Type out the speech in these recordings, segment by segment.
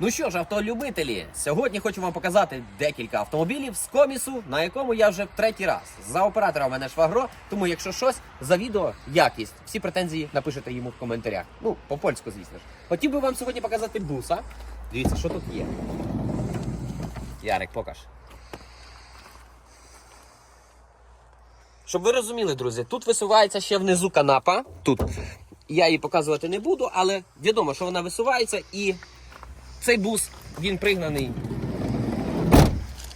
Ну що ж, автолюбителі, сьогодні хочу вам показати декілька автомобілів з комісу, на якому я вже третій раз. За оператора в мене швагро, тому якщо щось за відео, якість, всі претензії напишете йому в коментарях. Ну, по польську, звісно ж. Хотів би вам сьогодні показати буса. Дивіться, що тут є. Ярик, покаж. Щоб ви розуміли, друзі, тут висувається ще внизу канапа. Тут я її показувати не буду, але відомо, що вона висувається і цей бус він пригнаний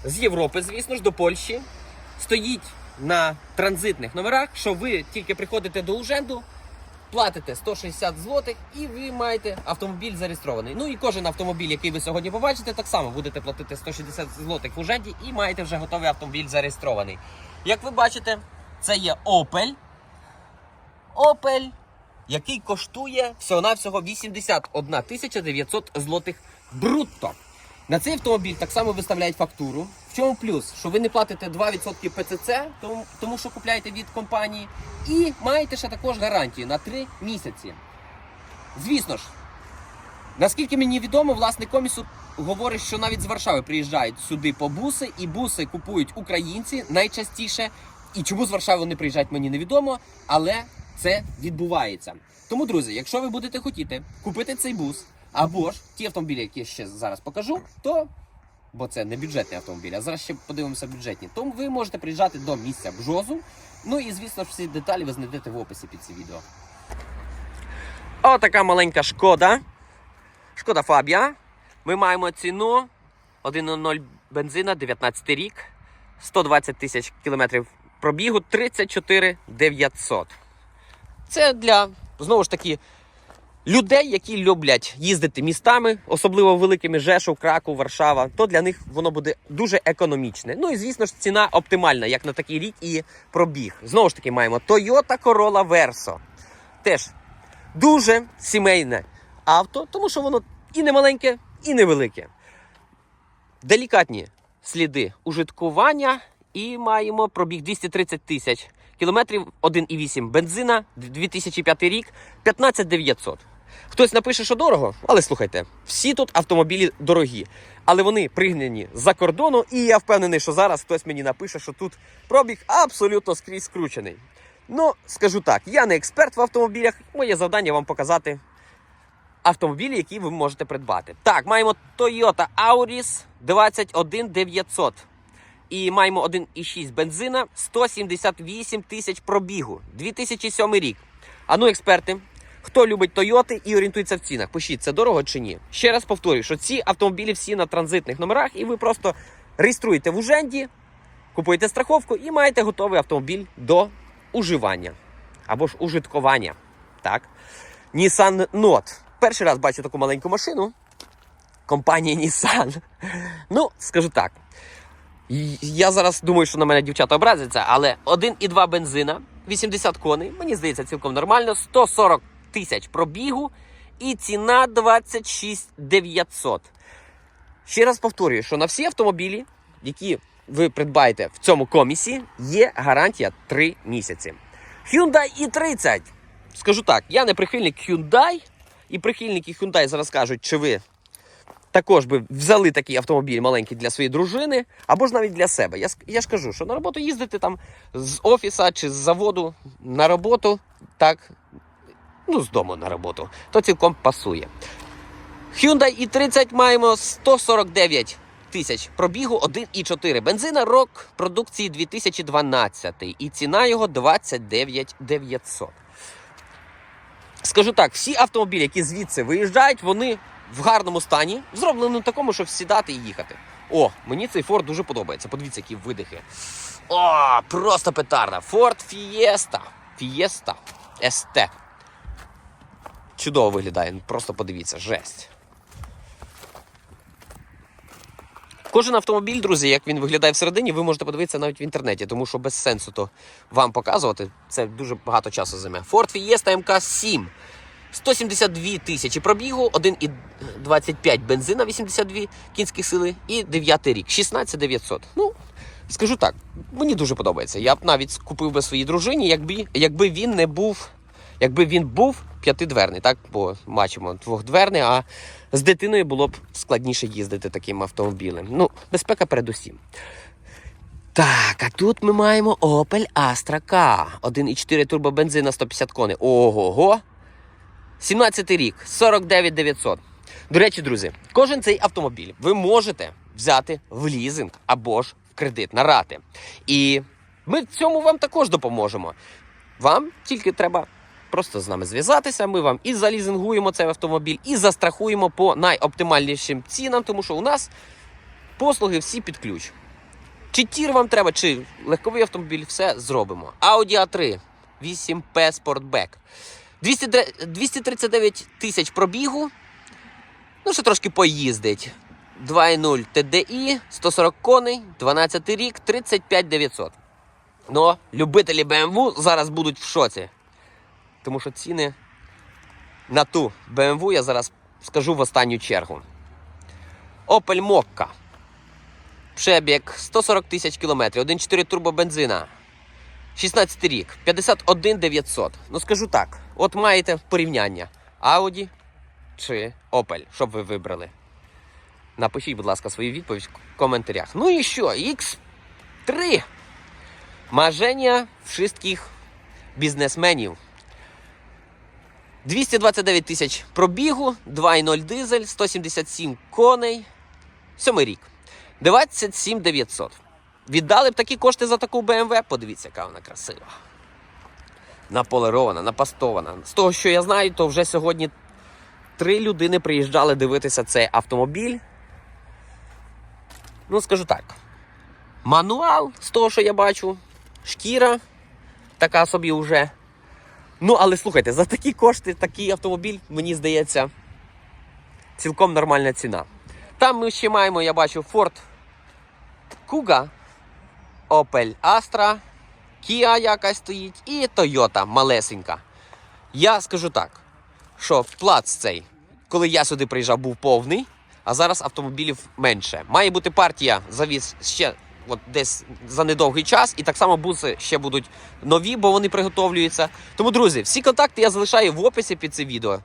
з Європи, звісно ж, до Польщі. Стоїть на транзитних номерах, що ви тільки приходите до Уженду, платите 160 злотих і ви маєте автомобіль зареєстрований. Ну і кожен автомобіль, який ви сьогодні побачите, так само будете платити 160 злотих в Уженді і маєте вже готовий автомобіль зареєстрований. Як ви бачите, це є Opel. Opel який коштує всього-навсього 81 тисяча 900 злотих брутто. На цей автомобіль так само виставляють фактуру. В чому плюс? Що ви не платите 2% ПЦЦ, тому, тому що купляєте від компанії, і маєте ще також гарантію на 3 місяці. Звісно ж, наскільки мені відомо, власник комісу говорить, що навіть з Варшави приїжджають сюди по буси, і буси купують українці найчастіше. І чому з Варшави вони приїжджають, мені невідомо, але це відбувається. Тому, друзі, якщо ви будете хотіти купити цей бус, або ж ті автомобілі, які я ще зараз покажу, то бо це не бюджетний автомобіль, а зараз ще подивимося бюджетні, то ви можете приїжджати до місця Бжозу. Ну і звісно ж всі деталі ви знайдете в описі під це відео. Отака маленька шкода. Шкода Фабія. Ми маємо ціну 1.0 бензина, 19 рік, 120 тисяч кілометрів пробігу, 34 900. Це для знову ж таки людей, які люблять їздити містами, особливо великими Жешов, Краков, Варшава, то для них воно буде дуже економічне. Ну і звісно ж, ціна оптимальна, як на такий рік і пробіг. Знову ж таки, маємо Toyota Corolla Verso. Теж дуже сімейне авто, тому що воно і не маленьке, і невелике. Делікатні сліди ужиткування і маємо пробіг 230 тисяч кілометрів, 1,8 бензина, 2005 рік, 15 900. Хтось напише, що дорого, але слухайте, всі тут автомобілі дорогі, але вони пригнані з-за кордону, і я впевнений, що зараз хтось мені напише, що тут пробіг абсолютно скрізь скручений. Ну, скажу так, я не експерт в автомобілях, моє завдання вам показати автомобілі, які ви можете придбати. Так, маємо Toyota Auris 21900. І маємо 1,6 бензина, 178 тисяч пробігу, 2007 рік. А ну, експерти, хто любить Тойоти і орієнтується в цінах, пишіть, це дорого чи ні. Ще раз повторюю, що ці автомобілі всі на транзитних номерах, і ви просто реєструєте в Уженді, купуєте страховку і маєте готовий автомобіль до уживання або ж ужиткування. Так. Nissan Note. Перший раз бачу таку маленьку машину. Компанії Nissan. Ну, скажу так. Я зараз думаю, що на мене дівчата образяться, але 1,2 бензина, 80 коней, мені здається, цілком нормально, 140 тисяч пробігу і ціна 26 900. Ще раз повторюю, що на всі автомобілі, які ви придбаєте в цьому комісі, є гарантія 3 місяці. Hyundai i30. Скажу так, я не прихильник Hyundai, і прихильники Hyundai зараз кажуть, чи ви також би взяли такий автомобіль маленький для своєї дружини, або ж навіть для себе. Я, я ж кажу, що на роботу їздити там з офіса чи з заводу на роботу, так, ну, з дому на роботу, то цілком пасує. Hyundai i30 маємо 149 тисяч пробігу, 1,4 бензина, рок продукції 2012 і ціна його 29 900. Скажу так, всі автомобілі, які звідси виїжджають, вони в гарному стані, зроблені такому, щоб сідати і їхати. О, мені цей Ford дуже подобається. Подивіться, які видихи. О, просто петарда. Ford Fiesta. Fiesta ST. Чудово виглядає. ну, Просто подивіться, жесть. Кожен автомобіль, друзі, як він виглядає всередині, ви можете подивитися навіть в інтернеті, тому що без сенсу то вам показувати. Це дуже багато часу займе. Ford Fiesta MK7. 172 тисячі пробігу, 1,25 бензина, 82 кінські сили і 9 рік, 16 900. Ну, скажу так, мені дуже подобається. Я б навіть купив би своїй дружині, якби, якби він не був Якби він був п'ятидверний, так? Бо бачимо двохдверний, а з дитиною було б складніше їздити таким автомобілем. Ну, безпека передусім. Так, а тут ми маємо Opel Astra K. 1,4 турбобензин на 150 коней. Ого-го. 17 рік, 49 900. До речі, друзі, кожен цей автомобіль ви можете взяти в лізинг або ж в кредит на рати. І ми в цьому вам також допоможемо. Вам тільки треба просто з нами зв'язатися. Ми вам і залізингуємо цей автомобіль, і застрахуємо по найоптимальнішим цінам, тому що у нас послуги всі під ключ. Чи тір вам треба, чи легковий автомобіль, все зробимо. Audi A3 8P Sportback. 200 дре- 239 тисяч пробігу. Ну, ще трошки поїздить. 2.0 TDI, 140 коней, 12 рік, 35 900. Ну, любителі BMW зараз будуть в шоці. Тому що ціни на ту BMW я зараз скажу в останню чергу. Opel Mokka. Пшебіг 140 тисяч кілометрів, 1,4 турбобензина. 16 рік, 51 900. Ну скажу так: от маєте порівняння Audi чи Opel, що б ви вибрали. Напишіть, будь ласка, свою відповідь в коментарях. Ну і що? X3. Маження всіх бізнесменів. 229 тисяч пробігу, 2,0 дизель, 177 коней. Сьомий рік. 27 900. Віддали б такі кошти за таку BMW? Подивіться, яка вона красива. Наполирована, напастована. З того, що я знаю, то вже сьогодні три людини приїжджали дивитися цей автомобіль. Ну, скажу так. Мануал, з того, що я бачу, шкіра така собі вже. Ну, але слухайте, за такі кошти такий автомобіль, мені здається, цілком нормальна ціна. Там ми ще маємо, я бачу, Ford Kuga, Opel Astra, Kia якась стоїть і Toyota малесенька. Я скажу так, що плац цей, коли я сюди приїжджав, був повний, а зараз автомобілів менше. Має бути партія завіз ще от десь за недовгий час, і так само буси ще будуть нові, бо вони приготовлюються. Тому, друзі, всі контакти я залишаю в описі під це відео.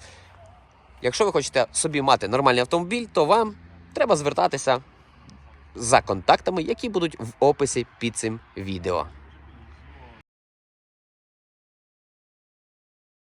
Якщо ви хочете собі мати нормальний автомобіль, то вам треба звертатися за контактами, які будуть в описі під цим відео.